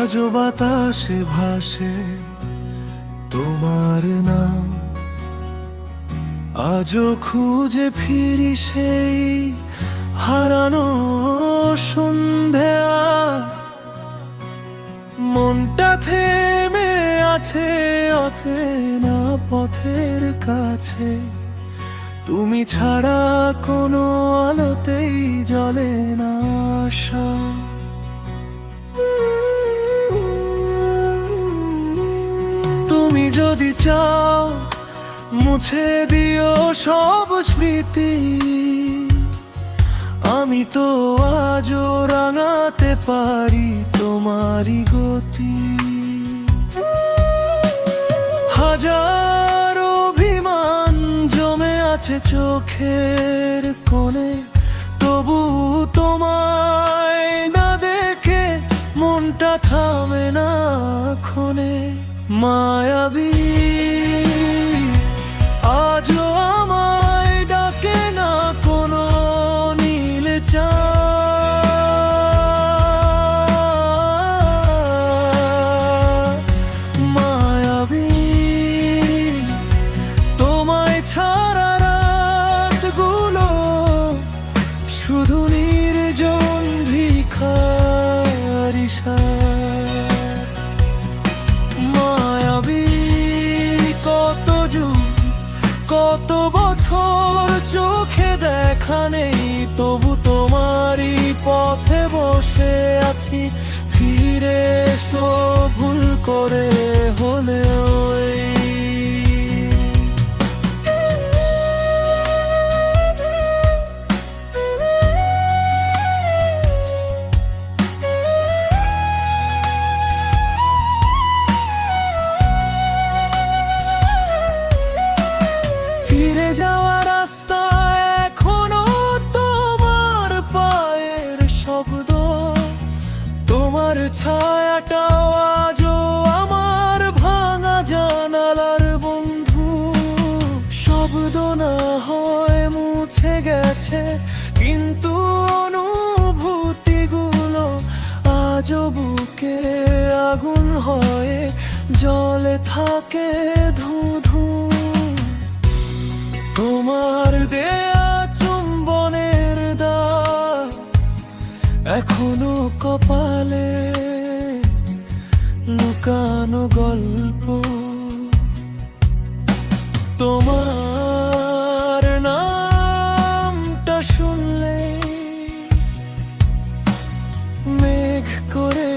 আজও বাতাসে ভাসে তোমার নাম। আজও খুঁজে ফিরি সেই হারানো সন্ধ্যা মনটা থেমে আছে অচেনা পথের কাছে। তুমি ছাড়া কোনো আলোতেই জ্বলে না আশা। চাও, মুছে দিও সব স্মৃতি। আমি তো আজও রাঙাতে পারি তোমারই গতি। হাজার অভিমান জমে আছে চোখের কোণে, তবু তোমায় না দেখে মনটা থামে না। মায়াবী বছর চোখে দেখা নেই তবু তোমারই পথে বসে আছি। ফিরে এসো ভুল করে হলেও ছায়াটা আজও আমার ভাঙা জানালার বন্ধু। শব্দ না হয় মুছে গেছে, কিন্তু অনুভূতিগুলো আজ বুকে আগুন হয়ে জলে থাকে ধু ধু তোমার দেয়া চুম্বনের দা এখনও কপালে লুকানো গল্প। তোমার নামটা শুনলে মেঘ করে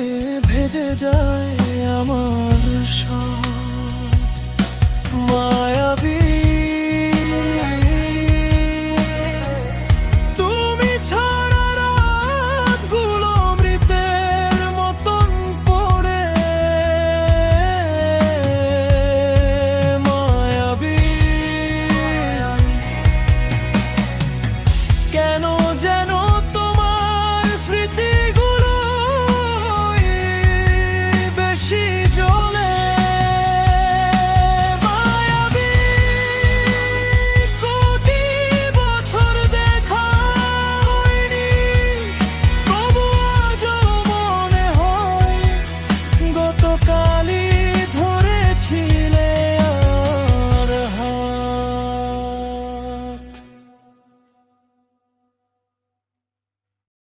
ভেজে যায় আমার সব।